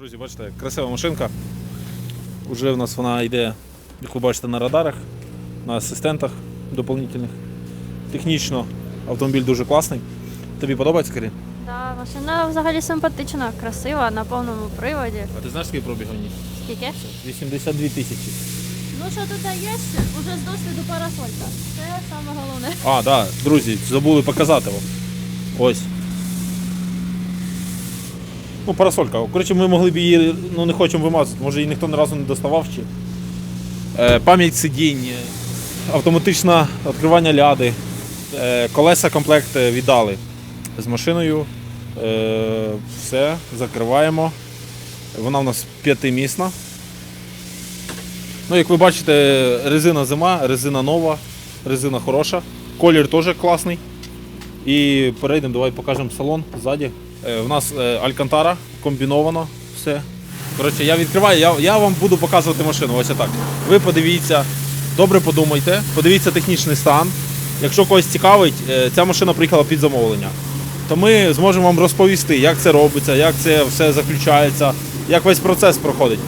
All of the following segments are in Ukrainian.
Друзі, бачите, красива машинка. Уже в нас вона йде, як ви бачите, на радарах, на асистентах доповнительних. Технічно автомобіль дуже класний. Тобі подобається, Карін? Да, машина взагалі симпатична, красива, на повному приводі. А ти знаєш, скільки пробіг у ній? Скільки? 82 тисячі. Ну що тут є? Уже з досвіду парасолька. Це саме головне. А, так, да, друзі, забули показати вам. Ось. Ну, парасолька. Коротше, ми могли б її, ну не хочемо вимазати, може її ніхто ні разу не доставав чи. Е, пам'ять сидінь, е, автоматичне відкривання ляди, е, колеса комплект віддали з машиною. Е, все, закриваємо. Вона у нас п'ятимісна. Ну, як ви бачите, резина зима, резина нова, резина хороша, колір теж класний. І перейдемо, давай покажемо салон ззаді. Е, У нас е, Алькантара, комбіновано все. Коротше, я відкриваю, я, я вам буду показувати машину. Ось так. Ви подивіться, добре подумайте, подивіться технічний стан. Якщо когось цікавить, е, ця машина приїхала під замовлення. То ми зможемо вам розповісти, як це робиться, як це все заключається, як весь процес проходить.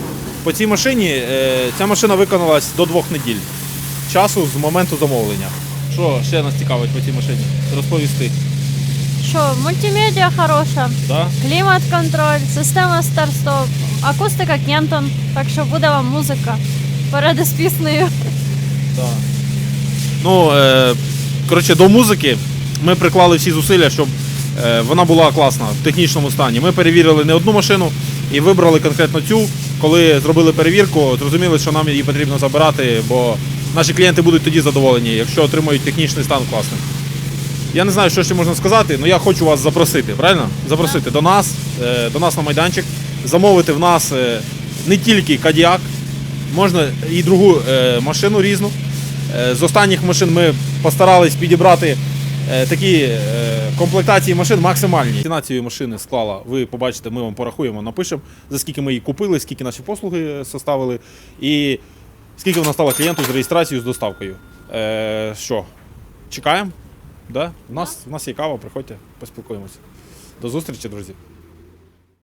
По цій машині е, ця машина виконалась до двох неділь часу з моменту замовлення. Що ще нас цікавить по цій машині? Розповісти. Що, мультимедіа хороша, Да? клімат-контроль, система старт-стоп, акустика Кентон, так що буде вам музика перед із піснею. Да. Ну, е, коротше, до музики ми приклали всі зусилля, щоб е, вона була класна в технічному стані. Ми перевірили не одну машину і вибрали конкретно цю. Коли зробили перевірку, зрозуміли, що нам її потрібно забирати, бо наші клієнти будуть тоді задоволені, якщо отримають технічний стан класний. Я не знаю, що ще можна сказати, але я хочу вас запросити, правильно? Запросити до нас, е, до нас на майданчик, замовити в нас е, не тільки Кадіак, можна і другу е, машину різну. З останніх машин ми постарались підібрати такі комплектації машин максимальні. Ціна цієї машини склала, ви побачите, ми вам порахуємо, напишемо, за скільки ми її купили, скільки наші послуги составили, і скільки вона стала клієнту з реєстрацією, з доставкою. Що, чекаємо? Да? У, нас, у нас є кава, приходьте, поспілкуємося. До зустрічі, друзі.